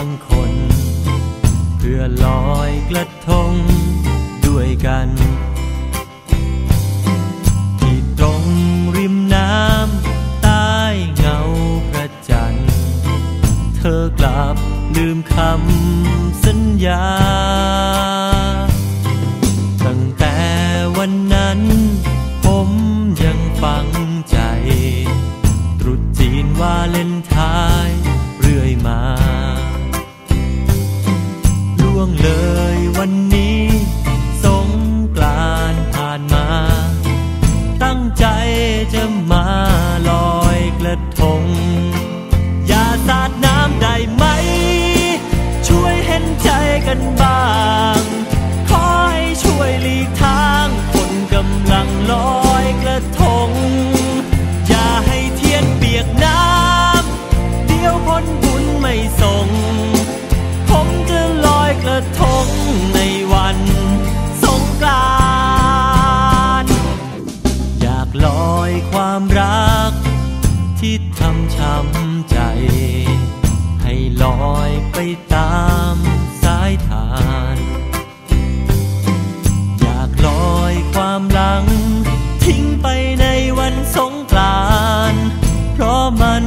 างคน เพื่อลอยกระทงด้วยกัน ที่ตรงริมน้ำใต้เงาพระจันทร์ เธอกลับลืมคำสัญญา ตั้งแต่วันนั้นผมยังฝังใจ ตรุษจีนว่าเล่นทา กันบ้าง ขอให้ช่วยหลีกทางคนกำลังลอยกระทง อย่าให้เทียนเปียกน้ำ เดี๋ยวผลบุญไม่ส่ง ผมจะลอยกระทงในวันสงกรานต์อยากลอยความรัก ที่ทำช้ำใจ ให้ลอยไปต สงกรานเพราะมัน